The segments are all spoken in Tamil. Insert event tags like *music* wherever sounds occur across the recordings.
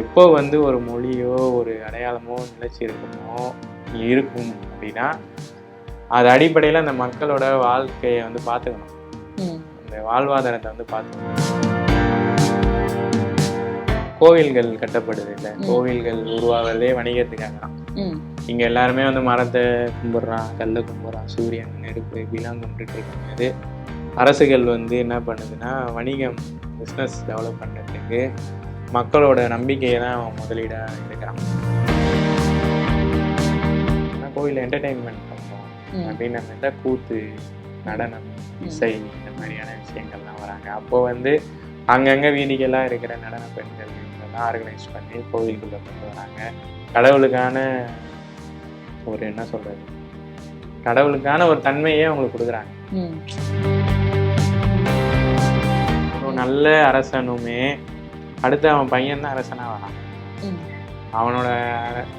எப்போ வந்து ஒரு மொழியோ ஒரு அடையாளமோ நிலைச்சி இருக்குமோ இருக்கும் அப்படின்னா அது அடிப்படையில் அந்த மக்களோட வாழ்க்கையை வந்து பார்த்துக்கணும். அந்த வாழ்வாதாரத்தை வந்து பார்த்துக்கணும் கோவில்கள் கட்டப்படுது இல்லை. கோவில்கள் உருவாகிறதே வணிகத்துக்காக தான். இங்க எல்லாருமே வந்து மரத்தை கும்பிடுறான் கல்லை கும்பிடுறான் சூரியன் நெருப்பு இப்படிலாம் கும்பிட்டுட்டு இருக்கும்போது அரசுகள் வந்து என்ன பண்ணுதுன்னா வணிகம் பிஸ்னஸ் டெவலப் பண்ணுறதுக்கு மக்களோட நம்பிக்கையை தான் அவன் முதலீடாக எடுக்கிறான். ஆனா கோயில் என்டர்டெயின்மெண்ட் பண்ணுறோம் ம். அப்படின்னு நம்ம கூத்து நடனம் இசை இந்த மாதிரியான விஷயங்கள்லாம் வராங்க. அப்போ வந்து அங்கங்கே வீதிகளாக இருக்கிற நடன பெண்கள் இவங்கெல்லாம் ஆர்கனைஸ் பண்ணி கோவிலுக்குள்ளே கொண்டு வராங்க. கடவுளுக்கான ஒரு என்ன சொல்றது? கடவுளுக்கான ஒரு தன்மையே அவங்களுக்கு கொடுக்குறாங்க. நல்ல அரசனுமே அடுத்து அவன் பையன் தான் அரசனா வரான். அவனோட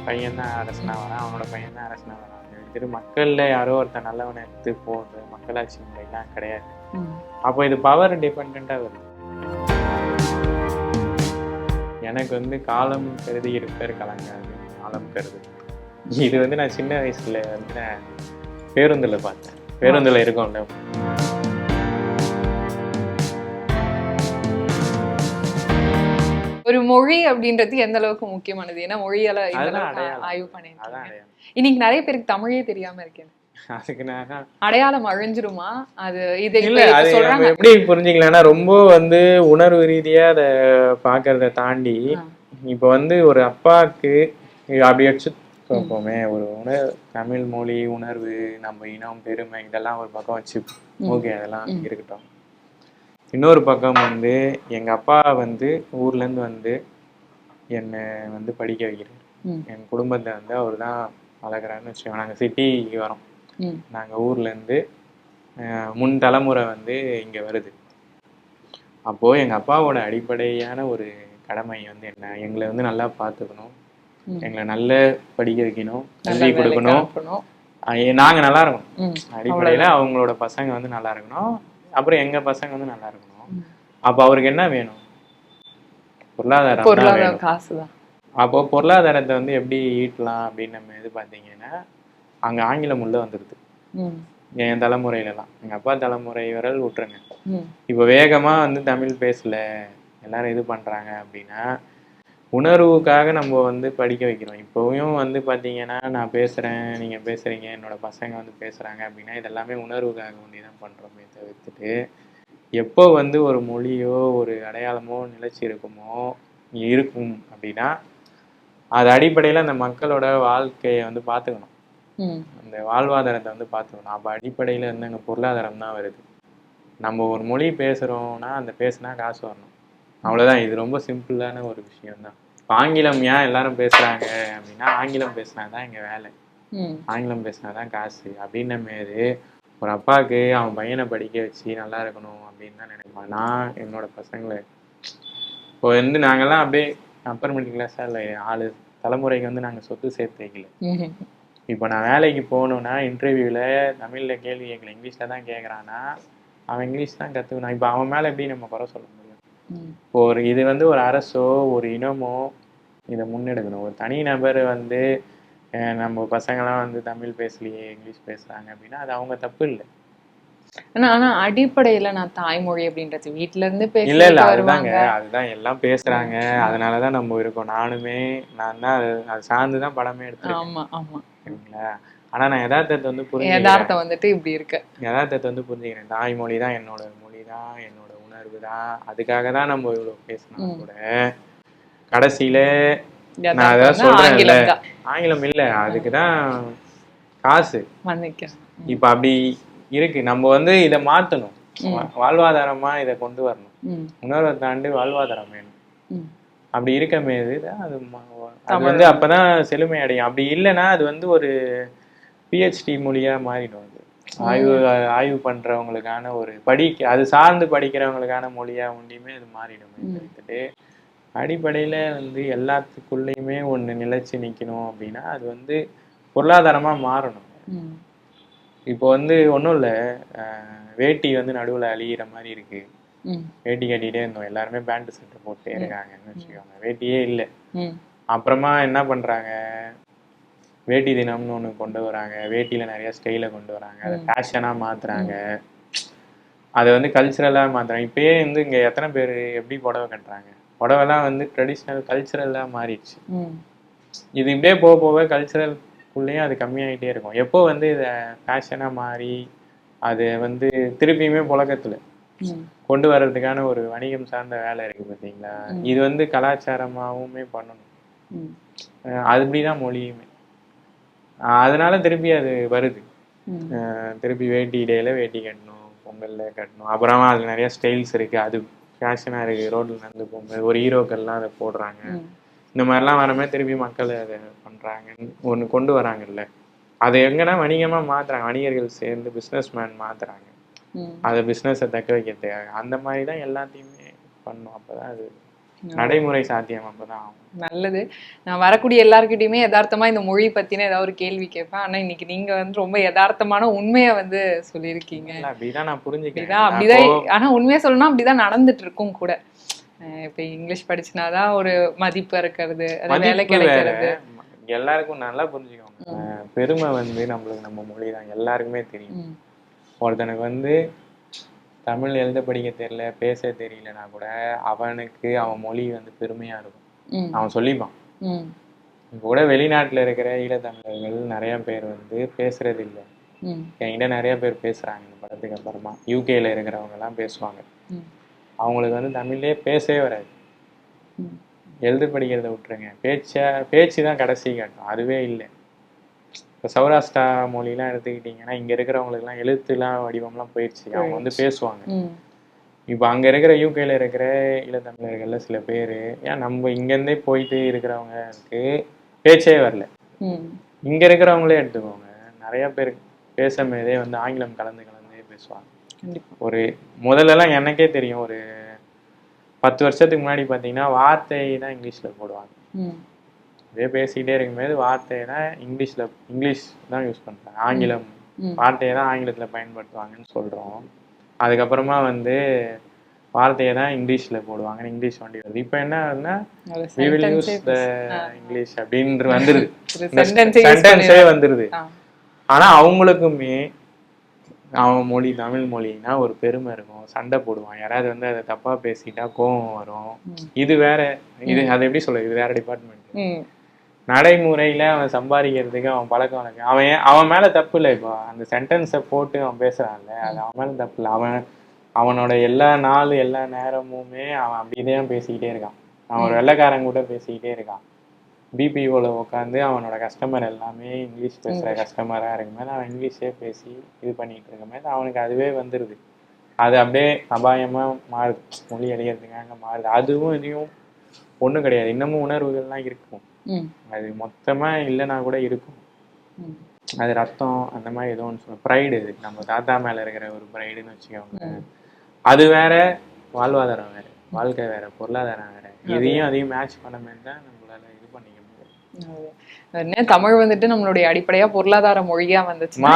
பையன் தான் அரசனா வரான். அவனோட பையன் தான் அரசனா வரான். திரு மக்கள்ல யாரோ ஒருத்தன் நல்லவனை எடுத்து போகுது மக்களாட்சி முறையெல்லாம் கிடையாது. அப்போ இது பவர் டிபெண்ட்டாக வருது. எனக்கு வந்து காலம் கருதி இருப்பேர் கலங்காது காலம் கருது. இது வந்து நான் சின்ன வயசுல வந்து பேருந்துல பார்த்தேன். பேருந்துல இருக்கோம்ல. ஒரு மொழி அப்படின்றது எந்த அளவுக்கு முக்கியமானது ஏன்னா மொழியால. ஆய்வு அடையாளம். இன்னைக்கு நிறைய பேருக்கு தமிழே தெரியாம இருக்கேன் அதுக்கு அடையாளம் அழிஞ்சிருமா அது இது சொல்றாங்க எப்படி புரிஞ்சுக்கலாம்னா ரொம்ப வந்து உணர்வு ரீதியா அதை பாக்குறத தாண்டி. இப்போ வந்து ஒரு அப்பாவுக்கு அப்படி வச்சு பார்ப்போமே ஒரு உணர் தமிழ் மொழி உணர்வு நம்ம இனம் பெருமை இதெல்லாம் ஒரு பக்கம் வச்சு. ஓகே அதெல்லாம். இருக்கட்டும் இன்னொரு பக்கம் வந்து எங்க அப்பா வந்து ஊர்ல இருந்து வந்து என்னை வந்து படிக்க வைக்கிறார். என் குடும்பத்தை வந்து அவர் தான் வளர்க்குறாருன்னு வச்சுக்கோங்க. நாங்கள் சிட்டிக்கு வரோம். நாங்கள் ஊர்லேருந்து முன் தலைமுறை வந்து இங்கே வருது. அப்போது எங்கள் அப்பாவோட அடிப்படையான ஒரு கடமை வந்து என்ன? எங்களை வந்து நல்லா பார்த்துக்கணும். எங்களை நல்ல படிக்க வைக்கணும். கல்வி கொடுக்கணும். நாங்கள் நல்லா இருக்கணும். அடிப்படையில் அவங்களோட பசங்க வந்து நல்லா இருக்கணும். அப்புறம் எங்கள் பசங்க வந்து நல்லா இருக்கணும். அப்போ அவருக்கு என்ன வேணும்? பொருளாதாரம் தான் பொருளாதார வேணும். காசுதான். அப்போ பொருளாதாரத்தை வந்து எப்படி ஈட்டலாம் அப்படின்னு நம்ம இது பார்த்தீங்கன்னா அங்கே ஆங்கிலம் உள்ள வந்துடுது ம். என் தலைமுறையிலலாம். எங்கள் அப்பா தலைமுறை வரல் விட்டுருங்க. இப்போ வேகமாக வந்து தமிழ் பேசல. எல்லாரும் இது பண்ணுறாங்க அப்படின்னா உணர்வுக்காக நம்ம வந்து படிக்க வைக்கிறோம். இப்போவும் வந்து பார்த்தீங்கன்னா நான் பேசுகிறேன் நீங்கள் பேசுகிறீங்க என்னோட பசங்க வந்து பேசுகிறாங்க அப்படின்னா இதெல்லாமே உணர்வுக்காக ஒண்டி தான் பண்ணுறோமே தவிர்த்துட்டு எப்போ வந்து ஒரு மொழியோ ஒரு அடையாளமோ நிலைச்சி இருக்குமோ இருக்கும் அப்படின்னா அது அடிப்படையில் அந்த மக்களோட வாழ்க்கையை வந்து பார்த்துக்கணும். அந்த வாழ்வாதாரத்தை வந்து பார்த்துக்கணும் அப்போ அடிப்படையில் இருந்து அங்கே பொருளாதாரம் தான் வருது. நம்ம ஒரு மொழி பேசுகிறோம்னா அந்த பேசுனா காசு வரணும். அவ்வளோதான் இது ரொம்ப சிம்பிளான ஒரு விஷயம் தான் இப்போ ஆங்கிலம் ஏன் எல்லாரும் பேசுகிறாங்க அப்படின்னா ஆங்கிலம் பேசினா தான் இங்கே வேலை. ஆங்கிலம் பேசினா தான் காசு அப்படின்ன மாரி ஒரு அப்பாவுக்கு அவன் பையனை படிக்க வச்சு நல்லா இருக்கணும் அப்படின்னு தான் நினைப்பான் நான் என்னோட பசங்களை இப்போ வந்து நாங்கெல்லாம் அப்படியே அப்பர் மிடில் கிளாஸாக இல்லை ஆளு தலைமுறைக்கு வந்து நாங்கள் சொத்து சேர்த்து வைக்கல. *laughs* இப்போ நான் வேலைக்கு போகணுன்னா இன்டர்வியூவில் தமிழில் கேள்வி கேட்கல இங்கிலீஷில் தான் கேட்குறான்னா அவன் இங்கிலீஷ் தான் கற்றுக்கணும் இப்போ அவன் மேலே எப்படி நம்ம குறை சொல்ல முடியும். இப்போ ஒரு இது வந்து ஒரு அரசோ ஒரு இனமோ இதை முன்னெடுக்கணும். ஒரு தனி நபர் வந்து நம்ம பசங்களாம் வந்து தமிழ் பேசலையே இங்கிலீஷ் பேசுகிறாங்க அப்படின்னா அது அவங்க தப்பு இல்லை. ஆனா ஆனா அடிப்படையில நான் தாய்மொழி அப்படின்றது வீட்ல இருந்து இல்ல இல்ல அதுதாங்க. அதுதான் எல்லாம் பேசுறாங்க. அதனாலதான் நம்ம இருக்கோம். நானுமே நான் தான் அது அது சார்ந்து தான் படமே எடுத்திருக்கேன். ஆமா ஆமா. சரிங்களா? ஆனா நான் யதார்த்தத்தை வந்து புரிஞ்சுக்கிறேன். யதார்த்தம் வந்துட்டு இப்படி இருக்கு. யதார்த்தத்தை வந்து புரிஞ்சுக்கிறேன். தாய்மொழி தான் என்னோட மொழி தான் என்னோட உணர்வு தான் அதுக்காக தான் நம்ம இவ்வளவு பேசினா ம். கூட. கடைசியில நான் அதான் சொல்றேன்ல. ஆங்கிலம் இல்ல அதுக்கு தான் காசு. இப்ப அப்படி இருக்கு. நம்ம வந்து இதை மாத்தணும். வாழ்வாதாரமா இதை கொண்டு வரணும். உணர்வை தாண்டி வாழ்வாதாரம் வேணும். அப்படி இருக்கமேது தான் அது அது வந்து அப்பதான் செழுமை அடையும் அப்படி இல்லைன்னா அது வந்து ஒரு பிஹெச்டி மொழியா மாறிடும் ஆய்வு ஆய்வு பண்றவங்களுக்கான ஒரு படிக்க அது சார்ந்து படிக்கிறவங்களுக்கான மொழியா ஒண்டியுமே அது மாறிடும் தவிர்த்துட்டு அடிப்படையில வந்து எல்லாத்துக்குள்ளேயுமே ஒண்ணு நிலைச்சு நிக்கணும் அப்படின்னா அது வந்து பொருளாதாரமா மாறணும். இப்போ வந்து ஒன்றும் இல்லை. வேட்டி வந்து நடுவுல அழியிற மாதிரி இருக்கு. வேட்டி கட்டிகிட்டே இருந்தோம். எல்லாருமே பேண்ட் சட்டை போட்டே இருக்காங்கன்னு வச்சுக்கோங்க. வேட்டியே இல்லை. அப்புறமா என்ன பண்றாங்க? வேட்டி தினம்னு ஒண்ணு கொண்டு வராங்க. வேட்டியில நிறைய ஸ்டைலை கொண்டு வராங்க. அதை ஃபேஷனா மாத்துறாங்க. அதை வந்து கல்ச்சுரலா மாத்துறாங்க. இப்பயே வந்து இங்க எத்தனை பேர் எப்படி புடவை கட்டுறாங்க? புடவைலாம் வந்து ட்ரெடிஷ்னல் கல்ச்சுரலா மாறிடுச்சு. இது இப்படியே போக போக கல்ச்சுரல்குள்ளேயும் அது கம்மியாயிட்டே இருக்கும். எப்போ வந்து இதை ஃபேஷனா மாறி அது வந்து திருப்பியுமே புழக்கத்துல கொண்டு வர்றதுக்கான ஒரு வணிகம் சார்ந்த வேலை இருக்கு பாத்தீங்களா? இது வந்து கலாச்சாரமாவுமே பண்ணணும். அப்படிதான் மொழியுமே. அதனால திருப்பி அது வருது. திருப்பி வேட்டி டேல வேட்டி கட்டணும் பொங்கல்ல கட்டணும். அப்புறமா அதுல நிறைய ஸ்டைல்ஸ் இருக்கு. அது ஃபேஷனா இருக்கு. ரோட்ல நடந்து போகும்போது ஒரு ஹீரோக்கள்லாம் அதை போடுறாங்க. இந்த மாதிரிலாம் வரமே திருப்பி மக்கள் அதை பண்றாங்க. ஒண்ணு கொண்டு வராங்கல்ல. அதை எங்கன்னா வணிகமா மாத்துறாங்க. வணிகர்கள் சேர்ந்து பிசினஸ் மேன் மாத்துறாங்க அதை பிசினஸை தக்க வைக்கிறதுக்காக. அந்த மாதிரி தான் எல்லாத்தையுமே பண்ணும். அப்பதான் அது நடைமுறை சாத்தியம் அப்பதான் நல்லது. நான் வரக்கூடிய எல்லார்கிட்டயுமே யதார்த்தமா இந்த மொழி பத்தின ஏதாவது ஒரு கேள்வி கேட்பேன். ஆனா இன்னைக்கு நீங்க வந்து ரொம்ப யதார்த்தமான உண்மைய வந்து சொல்லியிருக்கீங்க. அப்படிதான் நான் புரிஞ்சுக்கிறேன். அப்படிதான் ஆனா உண்மையா சொல்லணும்னா அப்படிதான் நடந்துட்டு இருக்கும் கூட இப்ப இங்கிலீஷ் படிச்சுனாதான் ஒரு மதிப்பு இருக்கிறது வேலை கிடைக்கிறது. எல்லாருக்கும் நல்லா புரிஞ்சுக்கோங்க. பெருமை வந்து நம்மளுக்கு நம்ம மொழி தான். எல்லாருக்குமே தெரியும். ஒருத்தனுக்கு வந்து தமிழ் எழுத படிக்க தெரியல பேச தெரியலனா கூட அவனுக்கு அவன் மொழி வந்து பெருமையா இருக்கும். அவன் சொல்லிப்பான். கூட வெளிநாட்டுல இருக்கிற ஈழத்தமிழர்கள் நிறைய பேர் வந்து பேசுறது இல்ல. என்கிட்ட நிறைய பேர் பேசுறாங்க இந்த படத்துக்கு அப்புறமா. யூகேல இருக்கிறவங்க எல்லாம் பேசுவாங்க. அவங்களுக்கு வந்து தமிழ்லயே பேசவே வராது. எழுத படிக்கிறத விட்டுருங்க. பேச்ச பேச்சு தான் கடைசி காட்டும். அதுவே இல்லை. இப்போ சௌராஷ்டிரா மொழிலாம் எடுத்துக்கிட்டிங்கன்னா இங்கே இருக்கிறவங்களுக்குலாம் எழுத்துலாம் வடிவம்லாம் போயிடுச்சு அவங்க வந்து பேசுவாங்க. இப்போ அங்கே இருக்கிற யூகேல இருக்கிற ஈழத்தமிழர்கள்ல சில பேர் ஏன் நம்ம இங்கேருந்தே போயிட்டு இருக்கிறவங்களுக்கு பேச்சே வரல. இங்கே இருக்கிறவங்களே எடுத்துக்கோங்க. நிறைய பேர் பேசும்போதே வந்து ஆங்கிலம் கலந்து கலந்து பேசுவாங்க. ஒரு முதல்லலாம் எனக்கே தெரியும். ஒரு பத்து வருஷத்துக்கு முன்னாடி பார்த்தீங்கன்னா வார்த்தை தான் இங்கிலீஷில் போடுவாங்க. இதே பேசிக்கிட்டே இருக்கும்போது வார்த்தையை தான் இங்கிலீஷில் இங்கிலீஷ் தான் யூஸ் பண்ணுறாங்க ஆங்கிலம். வார்த்தையை தான் ஆங்கிலத்தில் பயன்படுத்துவாங்கன்னு சொல்கிறோம் அதுக்கப்புறமா வந்து வார்த்தையை தான் இங்கிலீஷில் போடுவாங்க இங்கிலீஷ் வண்டி வருது. இப்போ என்ன ஆகுதுன்னா ஒரு we will use sentence-ஏ the இங்கிலீஷ் அப்படின்ற வந்துருது. *laughs* சென்டென்ஸே வந்துருது. ஆ, ஆனா அவங்களுக்குமே அவன் மொழி தமிழ் மொழினா ஒரு பெருமை இருக்கும். சண்டை போடுவான். யாராவது வந்து அதை தப்பா பேசிட்டா கோவம் வரும். இது வேற இது அது எப்படி சொல்றது? இது வேற டிபார்ட்மெண்ட் நடைமுறையில அவன் சம்பாதிக்கிறதுக்கு அவன் பழக்கம் வழக்கம் அவன் அவன் மேல தப்பு இல்லை இப்போ. அந்த சென்டென்ஸை போட்டு அவன் பேசுறான்ல அது அவன் மேல தப்பு இல்லை. அவன் அவனோட எல்லா நாள் எல்லா நேரமுமே அவன் அப்படியே பேசிக்கிட்டே இருக்கான். அவன் ஒரு வெள்ளைக்காரன் கூட பேசிக்கிட்டே இருக்கான். பிபிஓல உட்காந்து அவனோட கஸ்டமர் எல்லாமே இங்கிலீஷ் பேசுற கஸ்டமரா இருக்கும்போது அவன் இங்கிலீஷே பேசி இது பண்ணிட்டு இருக்கும்போது அவனுக்கு அதுவே வந்துருது. அது அப்படியே அபாயமா மாறுது. மொழி அழியறதுக்காக மாறுது. அதுவும் இதையும் ஒண்ணும் கிடையாது. இன்னமும் உணர்வுகள்லாம் இருக்கும். அது மொத்தமா இல்லைன்னா கூட இருக்கும். அது ரத்தம் அந்த மாதிரி ஏதோ ஒன்று சொல்லுவோம் ப்ரைடு இது. நம்ம தாத்தா மேல இருக்கிற ஒரு ப்ரைடுன்னு வச்சுக்கோங்க. அது வேற வாழ்வாதாரம் வேற. வாழ்க்கை வேற. பொருளாதாரம் வேற. இதையும் அதையும் மேட்ச் பண்ண மாதிரி தான் நம்மளால இது பண்ணிக்க முடியும். தமிழ் வந்துட்டு நம்மளுடைய அடிப்படையா பொருளாதார மொழியா வந்துச்சுன்னா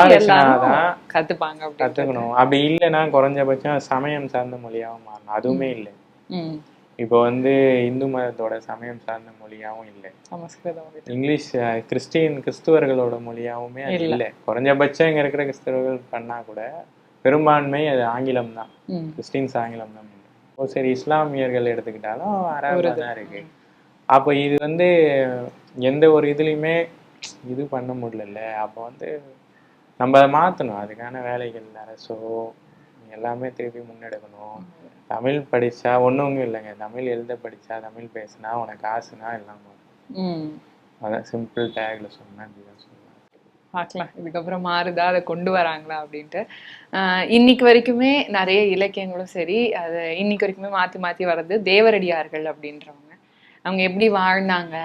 கத்துப்பாங்க அப்படி கத்துக்கணும். அப்படி இல்லைன்னா குறைஞ்சபட்சம் சமயம் சார்ந்த மொழியாவும் மாறணும். அதுவுமே இல்லை. இப்போ வந்து இந்து மதத்தோட சமயம் சார்ந்த மொழியாவும் இல்லை. இங்கிலீஷ் கிறிஸ்டியன் கிறிஸ்துவர்களோட மொழியாவுமே இல்லை. குறைஞ்சபட்சம் இங்க இருக்கிற கிறிஸ்தவர்கள் பண்ணா கூட பெரும்பான்மை அது ஆங்கிலம் தான். கிறிஸ்டின்ஸ் ஆங்கிலம் தான். ஓ சரி இஸ்லாமியர்கள் எடுத்துக்கிட்டாலும் அரபா தான் இருக்கு. அப்போ இது வந்து எந்த ஒரு இதுலையுமே இது பண்ண முடியல அப்போ வந்து நம்ம அதை மாற்றணும் அதுக்கான வேலைகள் அரசோ எல்லாமே திருப்பி முன்னெடுக்கணும். தமிழ் படிச்சா ஒன்றும் இல்லைங்க. தமிழ் எழுத படிச்சா தமிழ் பேசினா உனக்கு காசுனா எல்லாம் அதான் சிம்பிள் டேக்ல சொன்னா அப்படிதான் சொல்லுவாங்க பார்க்கலாம் இதுக்கப்புறம் மாறுதா? அதை கொண்டு வராங்களா? அப்படின்ட்டு. ஆஹ் இன்னைக்கு வரைக்குமே நிறைய இலக்கியங்களும் சரி அது இன்னைக்கு வரைக்குமே மாத்தி மாத்தி வர்றது தேவரடியார்கள் அப்படின்றவங்க. அவங்க எப்படி வாழ்ந்தாங்க?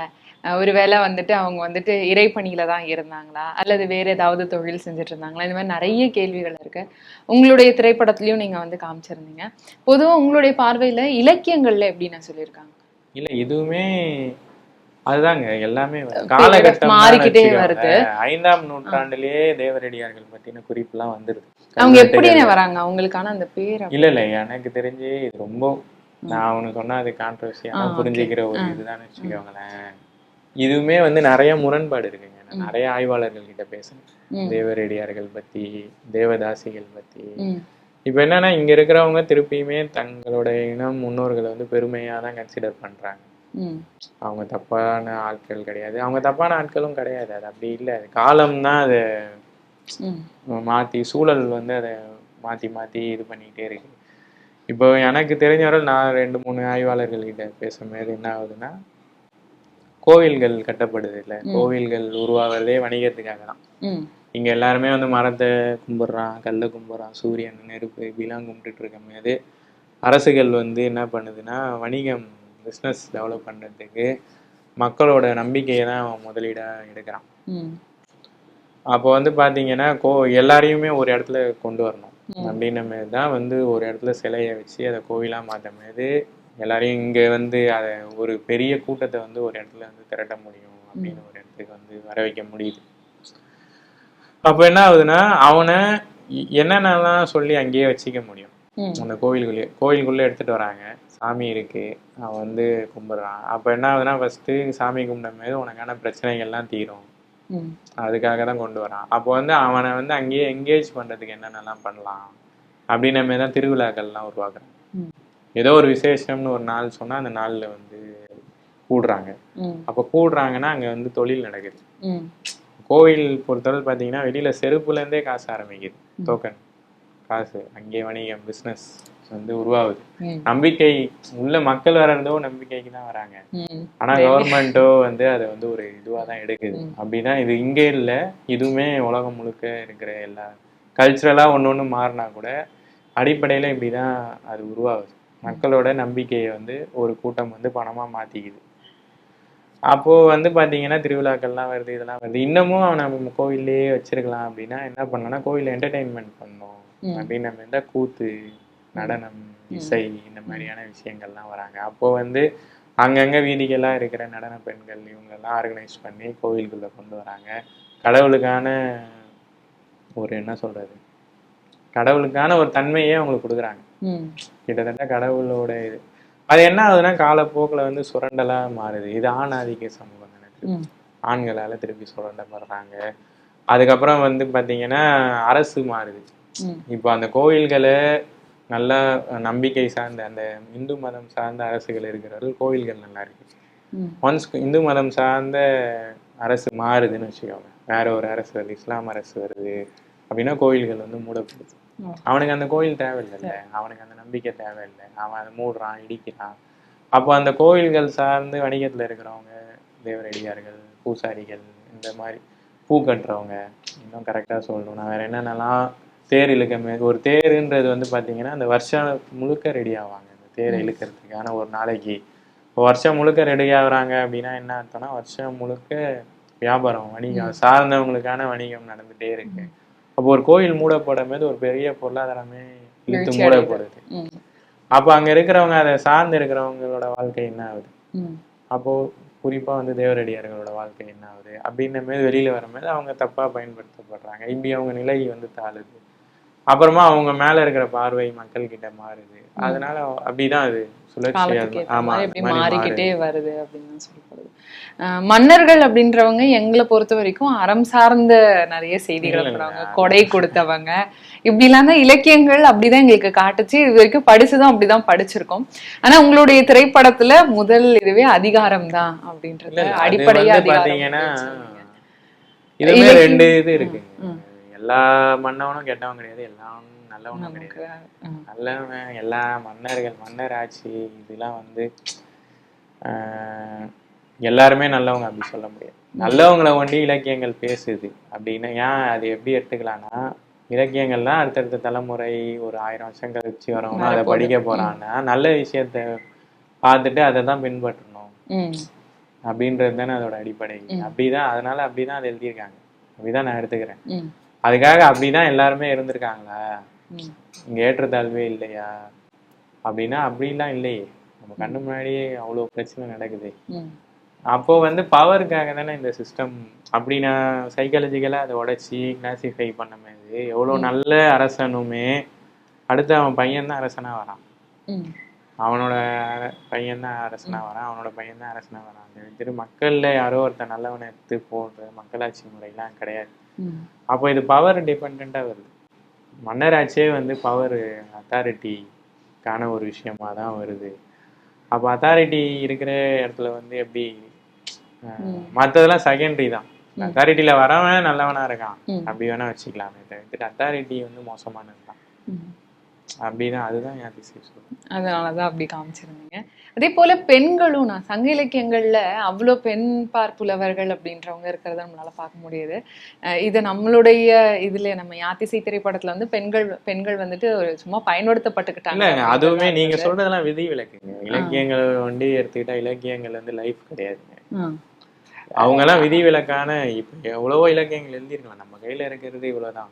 ஒருவேளை வந்துட்டு அவங்க வந்துட்டு இறைப்பணியில தான் இருந்தாங்களா? அல்லது வேற ஏதாவது தொழில் செஞ்சுட்டு இருந்தாங்களா? இந்த மாதிரி நிறைய கேள்விகள் இருக்கு. உங்களுடைய திரைப்படத்துலயும் நீங்க வந்து காமிச்சிருந்தீங்க. பொதுவா உங்களுடைய பார்வையில இலக்கியங்கள்ல எப்படி நான் சொல்லியிருக்காங்க? இல்லை இதுவுமே அதுதாங்க எல்லாமே. காலகட்டம் மாறிக்கிட்டே. வருது. ஐந்தாம் நூற்றாண்டுலயே தேவரடியார்கள் பத்தின குறிப்புலாம் வந்துருது. அவங்க எப்படின்னு வராங்க? அவங்களுக்கான அந்த பேர் இல்ல இல்ல எனக்கு தெரிஞ்சு இது ரொம்ப நான் அவனுக்கு சொன்னா அது கான்ட்ரவர்சியா. புரிஞ்சுக்கிற ஒரு இதுதான் வச்சுக்கோங்களேன். இதுவுமே வந்து நிறைய முரண்பாடு இருக்குங்க. நான் நிறைய ஆய்வாளர்கள் கிட்ட பேசுனேன் ம். தேவரடியார்கள் பத்தி தேவதாசிகள் பத்தி. இப்ப என்னன்னா இங்க இருக்கிறவங்க திருப்பியுமே தங்களோட இனம் முன்னோர்களை வந்து பெருமையா தான் கன்சிடர் பண்றாங்க. அவங்க தப்பான ஆட்கள் கிடையாது. அவங்க தப்பான ஆட்களும் கிடையாது. அது அப்படி இல்லை. காலம் தான் அதை. மாத்தி சூழல் வந்து அதை மாத்தி மாத்தி இது பண்ணிக்கிட்டே இருக்கு. இப்போ எனக்கு தெரிஞ்சவரை நான் ரெண்டு மூணு ஆய்வாளர்கள் கிட்ட பேசும்போது என்ன ஆகுதுன்னா கோவில்கள் கட்டப்படுது இல்ல. கோவில்கள் உருவாகிறதே வணிகத்துக்காக தான். இங்க எல்லாருமே வந்து மரத்தை கும்பிடுறான் கல்லை கும்பிடுறான் சூரியன் நெருப்பு இப்படிலாம் கும்பிட்டுட்டு இருக்கும்போது அரசுகள் வந்து என்ன பண்ணுதுன்னா வணிகம் பிஸ்னஸ் டெவலப் பண்றதுக்கு மக்களோட நம்பிக்கையை தான் அவன் முதலீடா எடுக்கிறான். அப்போ வந்து பாத்தீங்கன்னா கோ எல்லாரையுமே ஒரு இடத்துல கொண்டு வரணும். அப்படின்ன மாதிரி தான் வந்து ஒரு இடத்துல சிலையை வச்சு அதை கோவிலா மாற்றும் போது எல்லாரையும் இங்க வந்து அதை ஒரு பெரிய கூட்டத்தை வந்து ஒரு இடத்துல வந்து திரட்ட முடியும் அப்படின்னு ஒரு இடத்துக்கு வந்து வர வைக்க முடியுது. அப்போ என்ன ஆகுதுன்னா அவனை என்னென்னலாம் சொல்லி அங்கேயே வச்சுக்க முடியும். அந்த கோயிலுக்குள்ளே கோயிலுக்குள்ளே எடுத்துட்டு வராங்க. சாமி இருக்கு அவன் வந்து கும்பிடுறான். அப்போ என்ன ஆகுதுன்னா ஃபர்ஸ்ட்டு சாமி கும்பிடும் போது உனக்கான பிரச்சனைகள்லாம் தீரும். அதுக்காக தான் கொண்டு வரான். அப்போ வந்து அவனை வந்து அங்கேயே என்கேஜ் பண்றதுக்கு என்னென்னலாம் பண்ணலாம் அப்படின்ன மாதிரி தான் திருவிழாக்கள்லாம் உருவாக்குறாங்க. ம். ஏதோ ஒரு விசேஷம்னு ஒரு நாள் சொன்னா அந்த நாள்ல வந்து கூடுறாங்க. அப்போ கூடுறாங்கன்னா அங்க வந்து தொழில் நடக்குது. கோவில் பொறுத்தவரை பார்த்தீங்கன்னா வெளியில செருப்புல இருந்தே காசு ஆரம்பிக்குது. டோக்கன் காசு அங்கே வணிகம் பிஸ்னஸ் வந்து உருவாகுது. நம்பிக்கை உள்ள மக்கள் வர்றதோ நம்பிக்கைக்கு தான் வராங்க. ஆனா கவர்மெண்ட்டோ வந்து அதை வந்து ஒரு இதுவா தான் எடுக்குது. அப்படின்னா இது இங்கே இல்ல இதுவுமே உலகம் முழுக்க இருக்கிற எல்லா கல்ச்சுரலா ஒண்ணு ஒண்ணு மாறினா கூட அடிப்படையில இப்படிதான் அது உருவாகுது. மக்களோட நம்பிக்கையை வந்து ஒரு கூட்டம் வந்து பணமா மாத்திக்குது. அப்போ வந்து பாத்தீங்கன்னா திருவிழாக்கள்லாம் வருது இதெல்லாம் வருது. இன்னமும் அவனை நம்ம கோவில்லையே வச்சிருக்கலாம் அப்படின்னா என்ன பண்ணலாம்னா கோவில்ல என்டர்டைன்மெண்ட் பண்ணணும். ம். அப்படின்னு நம்ம இருந்தா கூத்து நடனம் இசை இந்த மாதிரியான விஷயங்கள்லாம் வராங்க. அப்போ வந்து அங்கங்க வீதிகள்லாம் இருக்கிற நடன பெண்கள் இவங்கெல்லாம் ஆர்கனைஸ் பண்ணி கோவிலுக்குள்ள கொண்டு வராங்க. கடவுளுக்கான ஒரு என்ன சொல்றது? கடவுளுக்கான ஒரு தன்மையே அவங்களுக்கு கொடுக்குறாங்க. கிட்டத்தட்ட கடவுளோட இது. அது என்ன ஆகுதுன்னா காலப்போக்கில் வந்து சுரண்டலா மாறுது. இது ஆண் ஆதிக்க சமூகம் எனக்கு. ஆண்களால திருப்பி சுரண்டப்படுறாங்க. அதுக்கப்புறம் வந்து பாத்தீங்கன்னா அரசு மாறுது. இப்போ அந்த கோயில்களை நல்லா நம்பிக்கை சார்ந்த அந்த இந்து மதம் சார்ந்த அரசுகள் இருக்கிறவர்கள் கோயில்கள் நல்லா இருக்கு. ஒன்ஸ் இந்து மதம் சார்ந்த அரசு மாறுதுன்னு வச்சுக்கோங்க. வேற ஒரு அரசு வருது இஸ்லாம் அரசு வருது. அப்படின்னா கோயில்கள் வந்து மூடப்படுது. அவனுக்கு அந்த கோயில் தேவையில்லைல்ல அவனுக்கு அந்த நம்பிக்கை தேவையில்லை. அவன் அதை மூடுறான் இடிக்கிறான். அப்போ அந்த கோயில்கள் சார்ந்து வணிகத்துல இருக்கிறவங்க தேவரடியார்கள் பூசாரிகள் இந்த மாதிரி பூ கட்டுறவங்க இன்னும் கரெக்டா சொல்லணும்னா வேற என்னென்னலாம் தேர் இழுக்க ஒரு தேருன்றது வந்து பாத்தீங்கன்னா அந்த வருஷம் முழுக்க ரெடி ஆவாங்க. அந்த தேரை இழுக்கிறதுக்கான ஒரு நாளைக்கு வருஷம் முழுக்க ரெடி ஆகுறாங்க அப்படின்னா என்ன அர்த்தம்னா வருஷம் முழுக்க வியாபாரம் வணிகம் சார்ந்தவங்களுக்கான வணிகம் நடந்துட்டே இருக்கு. அப்போ ஒரு கோயில் மூடப்படும் போது ஒரு பெரிய பொருளாதாரமே இழுத்து மூடப்படுது. அப்போ அங்க இருக்கிறவங்க அதை சார்ந்து இருக்கிறவங்களோட வாழ்க்கை என்ன ஆகுது. அப்போ குறிப்பா வந்து தேவரடியார்களோட வாழ்க்கை என்ன ஆகுது? அப்படின்ன மாதிரி வெளியில வரும்போது அவங்க தப்பா பயன்படுத்தப்படுறாங்க. இப்படி அவங்க நிலை வந்து தாழுது அப்புறமா அவங்க மேல இருக்கிற பார்வை மக்கள் கிட்ட மாறுது. அதனால அப்படிதான் அது மாறிக்கிட்டே வருது அப்படின்னு சொல்லப்படுது. மன்னர்கள் அப்படின்றவங்க எங்களை பொறுத்த வரைக்கும் அறம் சார்ந்த நிறைய செய்திகளை போடுறாங்க கொடை கொடுத்தவங்க. இப்படிலாம் தான் இலக்கியங்கள் அப்படிதான் எங்களுக்கு காட்டுச்சு. இது வரைக்கும் படிச்சுதான் அப்படிதான் படிச்சிருக்கோம். ஆனா உங்களுடைய திரைப்படத்துல முதல் இதுவே அதிகாரம் தான் அப்படின்றது அடிப்படையா அதிகாரம். ரெண்டு இது இருக்கு. எல்லா மன்னவனும் கெட்டவன் கிடையாது. எல்லாவனும் நல்லவனும் கிடையாது. நல்லவன் எல்லா மன்னர்கள் மன்னர் ஆட்சி இதெல்லாம் வந்து எல்லாருமே நல்லவங்க அப்படி சொல்ல முடியாது. நல்லவங்களை ஒண்டி இலக்கியங்கள் பேசுது அப்படின்னா ஏன் அது எப்படி எடுத்துக்கலாம்னா இலக்கியங்கள்லாம் அடுத்தடுத்த தலைமுறை ஒரு ஆயிரம் வருஷம் கழிச்சு வரவங்க அதை படிக்க போறான்னா நல்ல விஷயத்த பார்த்துட்டு அதை தான் பின்பற்றணும். அப்படின்றது தானே அதோட அடிப்படை. அப்படிதான் அதனால அப்படிதான் அதை எழுதியிருக்காங்க. அப்படிதான் நான் எடுத்துக்கிறேன். அதுக்காக அப்படிதான் எல்லாருமே இருந்திருக்காங்களா. இங்க ஏற்றத்தாழ்வே இல்லையா? அப்படின்னா அப்படிலாம் இல்லையே. நம்ம கண்ணு முன்னாடியே அவ்வளோ பிரச்சனை நடக்குது. அப்போ வந்து பவருக்காக தானே இந்த சிஸ்டம் அப்படி நான் சைக்காலஜிக்கலாக அதை உடைச்சி கிளாசிஃபை பண்ணும்போது எவ்வளோ நல்ல அரசனுமே அடுத்து அவன் பையன் தான் அரசனாக வரான் அவனோட பையன் தான் அரசனா வரான். அவனோட பையன் தான் அரசனா வரான். திரு மக்கள்ல யாரோ ஒருத்தன் நல்லவனை எடுத்து போடுற மக்களாட்சி முறையெல்லாம் கிடையாது. அப்போ இது பவர் டிபெண்டா வருது. மன்னராட்சியே வந்து பவர் அத்தாரிட்டிக்கான ஒரு விஷயமா தான் வருது. அப்போ அத்தாரிட்டி இருக்கிற இடத்துல வந்து எப்படி அஹ், மத்ததெல்லாம் செகண்டரி தான். அத்தாரிட்டியில வரவன் நல்லவனா இருக்கான். அப்படி வேணா வச்சுக்கலாமே தவிர்த்துட்டு அத்தாரிட்டி வந்து மோசமானது தான். அப்படிதான் அதுதான் என் சொல்லுவேன் அதனாலதான் அப்படி காமிச்சிருந்தீங்க. அதே போல பெண்களும் நான் சங்க இலக்கியங்கள்ல அவ்வளோ பெண் பார்ப்புலவர்கள் அப்படின்றவங்க இருக்கிறத நம்மளால பார்க்க முடியுது. இது நம்மளுடைய இதுல நம்ம யாத்திசை திரைப்படத்துல வந்து பெண்கள் பெண்கள் வந்துட்டு ஒரு சும்மா பயன்படுத்தப்பட்டுக்கிட்டாங்க அதுவுமே நீங்க. சொல்றதெல்லாம் விதி விலக்குங்க. இலக்கியங்கள் வந்து எடுத்துக்கிட்டா இலக்கியங்கள் வந்து லைஃப் கிடையாதுங்க. அவங்க எல்லாம் விதி விலக்கான இப்ப எவ்வளவோ இலக்கியங்கள் எழுதிருக்கலாம் நம்ம கையில இருக்கிறது இவ்வளவுதான்.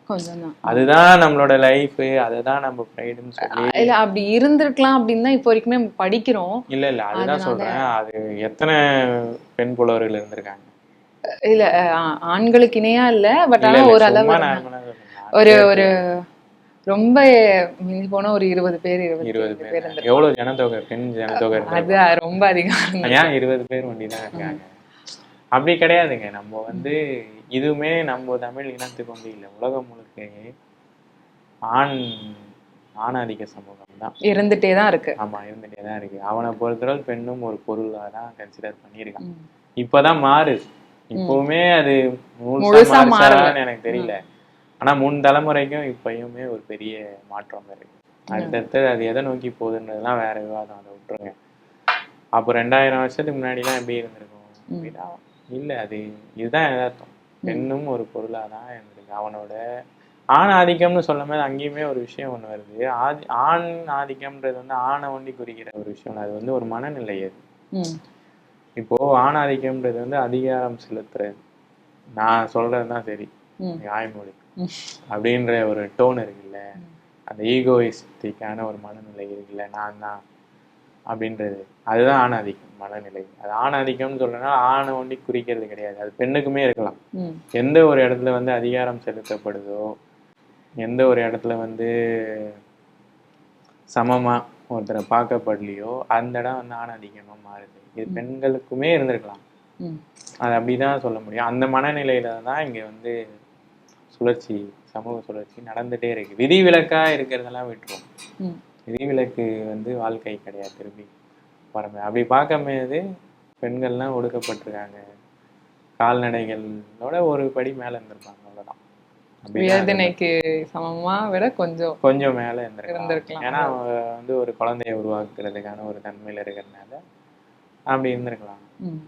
அதுதான் நம்மளோட லைஃப் அதுதான் நம்ம ப்ரைடுன்னு சொல்லி இல்ல அப்படி இருந்திருக்கலாம் அப்படின்னு தான் இப்போ வரைக்குமே படிக்கிறோம். இல்ல இல்ல அதுதான் சொல்றேன். அது எத்தனை பெண் புலவர்கள் இருந்திருக்காங்க? இல்ல ஆண்களுக்கு இணையா இல்ல பட் ஆனா ஒரு அளவு. ஒரு ஒரு ரொம்ப மிஞ்சி போனா ஒரு இருபது பேர் இருபது பேர். எவ்வளவு ஜனத்தொகை? பெண் ஜனத்தொகை அது? ரொம்ப அதிகம். ஏன் இருபது பேர் வண்டி தான் இருக்காங்க? அப்படி கிடையாதுங்க. நம்ம வந்து இதுவுமே நம்ம தமிழ் இனத்துக்கு வந்து இல்லை. உலகம் முழுக்க ஆண் ஆணாதிக்க சமூகம் தான். இருந்துட்டே தான் இருக்கு. ஆமா இருந்துட்டே தான் இருக்கு. அவனை பொறுத்தளவு பெண்ணும் ஒரு பொருளாக தான் கன்சிடர் பண்ணியிருக்கான். இப்பதான் மாறுது இப்பவுமே அது முழுசா. மாறுதான்னு எனக்கு தெரியல. ஆனா முன் தலைமுறைக்கும் இப்பயுமே ஒரு பெரிய மாற்றம் இருக்கு. அடுத்தடுத்து அது எதை நோக்கி போகுதுன்றதுலாம் வேற விவாதம். அதை விட்டுருங்க. அப்போ ரெண்டாயிரம் வருஷத்துக்கு முன்னாடிலாம் எப்படி இருந்திருக்கும்? இல்ல அது இதுதான் யதார்த்தம் பெண்ணும் ஒரு பொருளா தான் இருந்திருக்கு அவனோட ஆண் ஆதிக்கம்னு சொல்லும் போது அங்கேயுமே ஒரு விஷயம் ஒண்ணு வருது. ஆதி ஆண் ஆதிக்கம்ன்றது வந்து ஆணை ஒண்டி குறிக்கிற ஒரு விஷயம். அது வந்து ஒரு மனநிலை அது. இப்போ ஆணாதிக்கம்ன்றது வந்து அதிகாரம் செலுத்துறது. நான் சொல்றதுதான் சரி. ம். ஆய்மொழி ம். அப்படின்ற ஒரு டோன் இருக்குல்ல. அந்த ஈகோயிஸ்டிக்கான ஒரு மனநிலை இருக்குல்ல. நான் தான் அப்படின்றது. அதுதான் ஆணாதிக்கம் மனநிலை. அது ஆணாதிக்கம்னு சொல்றேன்னா ஆணை ஒண்டி குறிக்கிறது கிடையாது. அது பெண்ணுக்குமே இருக்கலாம். எந்த ஒரு இடத்துல வந்து அதிகாரம் செலுத்தப்படுதோ எந்த ஒரு இடத்துல வந்து சமமா ஒருத்தரை பார்க்கப்படலையோ அந்த இடம் வந்து ஆணாதிக்கமா மாறுது. இது பெண்களுக்குமே இருந்திருக்கலாம். அது அப்படிதான் சொல்ல முடியும். அந்த மனநிலையில தான் இங்க வந்து சுழற்சி சமூக சுழற்சி நடந்துட்டே இருக்கு. விதிவிலக்கா இருக்கிறதெல்லாம் விட்டுருவோம். ம். விதிவிலக்கு வந்து வாழ்க்கை கிடையாது திரும்பி வரமே. அப்படி பார்க்கும்போது பெண்கள்லாம் ஒடுக்கப்பட்டிருக்காங்க. கால்நடைகளோட ஒரு படி மேல இருந்திருப்பாங்க அப்படிதான் வேதனைக்கு சமமா விட கொஞ்சம் கொஞ்சம் மேல இருந்திருக்கலாம். ஏன்னா அவங்க வந்து ஒரு குழந்தைய உருவாக்குறதுக்கான ஒரு தன்மையில இருக்கிறதுனால அப்படி இருந்திருக்கலாம்.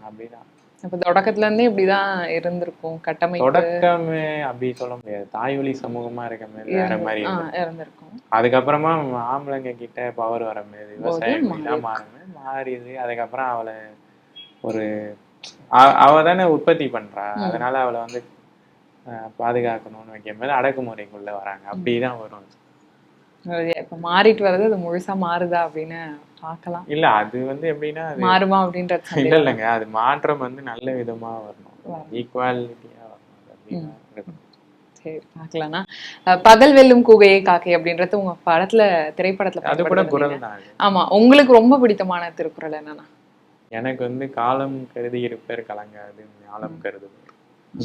அப்படிதான். அப்ப தொடக்கத்துல இருந்தே இப்படிதான் இருந்திருக்கும் கட்டமைப்பு. தொடக்கமே அப்படி சொல்ல முடியாது. தாய் வழி சமூகமா இருக்க மாதிரி வேற மாதிரி. இருந்திருக்கும். அதுக்கப்புறமா ஆம்பளைங்க கிட்ட பவர் வர மாதிரி விவசாயம் மாறி எல்லாம் மாறுமே மாறிடுது. அதுக்கப்புறம் அவளை ஒரு அவ தானே உற்பத்தி பண்றா. அதனால அவளை வந்து பாதுகாக்கணும்னு வைக்கும் போது அடக்குமுறைக்குள்ள வராங்க. அப்படிதான் வரும். இப்ப மாறிட்டு வர்றது அது முழுசா மாறுதா அப்படின்னு பார்க்கலாம். இல்ல அது வந்து எப்படின்னா மாறுமா அப்படின்ற இல்ல இல்லைங்க. அது மாற்றம் வந்து நல்ல விதமா வரணும். ஈக்குவாலிட்டியா வரணும். சரி பார்க்கலாம்னா. பகல் வெல்லும் கூகையை காக்கை அப்படின்றது உங்க படத்துல திரைப்படத்துல அது கூட. குரல் தான் ஆமா உங்களுக்கு ரொம்ப பிடித்தமான திருக்குறள் என்னன்னா? எனக்கு வந்து காலம் கருதி இருப்பேர் கலங்காது ஞாலம் கருதுவர்.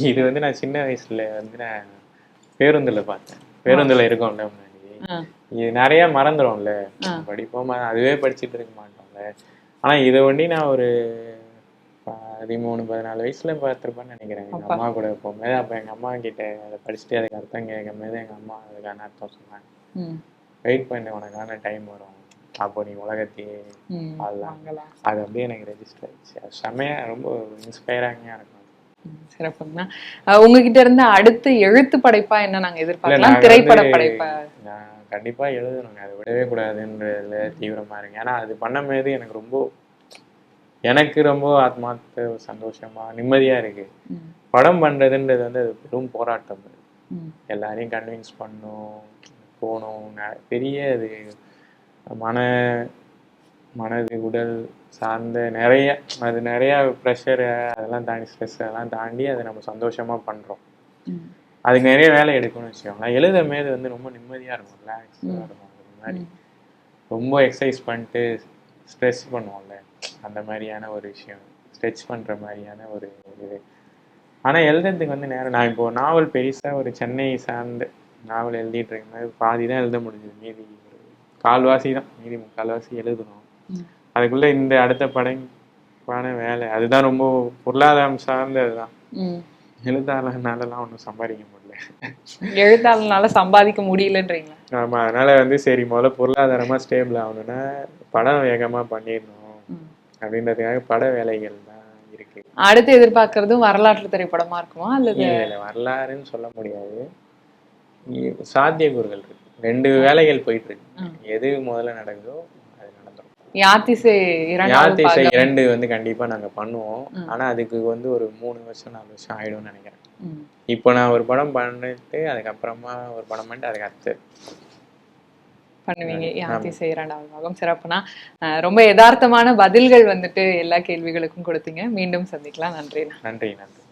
இது வந்து நான் சின்ன வயசுல வந்து நான் பேருந்துல பார்த்தேன். பேருந்துல இருக்கோம்ல முன்னாடி. இது நிறைய மறந்துடும்ல. படிப்போமா அதுவே படிச்சுட்டு இருக்க மாட்டோம்ல. ஆனா இதை ஒண்டி நான் ஒரு பதிமூணு பதினாலு வயசுல பார்த்திருப்பேன்னு நினைக்கிறேன். எங்க. அம்மா கூட போகும்போது அப்ப எங்க அம்மா கிட்ட அதை படிச்சுட்டு அதுக்கு அர்த்தம் கேட்கும் போது எங்க அம்மா அதுக்கான அர்த்தம் சொன்னாங்க. வெயிட் பண்ணு உனக்கான டைம் வரும். அப்போ நீ உலகத்தையே ம், வாழலாம். வாங்கலாம். அது அப்படியே எனக்கு ரெஜிஸ்டர் ஆயிடுச்சு. அது செமையா ரொம்ப இன்ஸ்பைராங்கியா இருக்கும். சிறப்புங்கண்ணா. உங்ககிட்ட இருந்து அடுத்து எழுத்து படைப்பா என்ன நாங்க எதிர்பார்க்கலாம்? திரைப்பட படைப்பா? நான் கண்டிப்பா எழுதணுங்க. அதை விடவே கூடாதுன்றதுல தீவிரமா இருக்கு ஏன்னா அது பண்ணும்போது எனக்கு ரொம்ப எனக்கு ரொம்ப ஆத்மார்த்த சந்தோஷமா நிம்மதியா இருக்கு. ம், படம் பண்றதுன்றது வந்து அது பெரும் போராட்டம். அது. எல்லாரையும் கன்வின்ஸ் பண்ணும் போகணும். பெரிய அது மன மனது உடல் சார்ந்த நிறைய அது நிறைய ப்ரெஷரு அதெல்லாம் தாண்டி ஸ்ட்ரெஸ் அதெல்லாம் தாண்டி அதை நம்ம சந்தோஷமா பண்றோம். ம். அதுக்கு நிறைய வேலை எடுக்கணும்னு வச்சுக்கோங்களேன். எழுத மேது வந்து ரொம்ப நிம்மதியா இருக்கும். ரிலாக்ஸாக இருக்கும். அது மாதிரி. ரொம்ப எக்ஸசைஸ் பண்ணிட்டு ஸ்ட்ரெஸ் பண்ணுவோம்ல. அந்த மாதிரியான ஒரு விஷயம். ஸ்ட்ரெச் பண்ற மாதிரியான ஒரு இது. ஆனா எழுதுறதுக்கு வந்து நேரம் நான் இப்போ நாவல் பெருசா ஒரு சென்னை சார்ந்த நாவல் எழுதிட்டு இருக்கும்போது பாதி தான் எழுத முடிஞ்சது. மீதி ஒரு கால்வாசி தான். மீதி முக்கால்வாசி எழுதணும். அதுக்குள்ள இந்த அடுத்த படைப்பான வேலை. அதுதான் ரொம்ப பொருளாதாரம் சார்ந்தது தான் ம். எழுத்தாளர்னாலலாம் ஒன்றும் சம்பாதிக்க முடியல. எழுத்தாளர்னால சம்பாதிக்க முடியலன்றீங்களா ஆமா அதனால வந்து சரி முதல்ல பொருளாதாரமா ஸ்டேபிள் ஆகணும்னா படம் வேகமா பண்ணிடணும். அப்படின்றதுக்காக பட வேலைகள் தான் இருக்கு. அடுத்து எதிர்பார்க்கறதும் வரலாற்று திரைப்படமா இருக்குமா அல்லது? வரலாறுன்னு சொல்ல முடியாது. சாத்தியக்கூறுகள் இருக்கு. ரெண்டு வேலைகள் போயிட்டு இருக்கு. எது முதல்ல நடக்குதோ யாத்திசை யாத்திசை இரண்டு வந்து கண்டிப்பா நாங்க பண்ணுவோம். ஆனா அதுக்கு வந்து ஒரு மூணு வருஷம் நாலு வருஷம் ஆயிடும்னு நினைக்கிறேன். இப்போ நான் ஒரு படம் பண்ணிட்டு அதுக்கப்புறமா ஒரு படம் பண்ணிட்டு அதுக்கு அடுத்து. பண்ணுவீங்க. யாத்திசை இரண்டாவது பாகம். சிறப்புனா ரொம்ப யதார்த்தமான பதில்கள் வந்துட்டு எல்லா கேள்விகளுக்கும் கொடுத்தீங்க. மீண்டும் சந்திக்கலாம். நன்றி நன்றி நன்றி.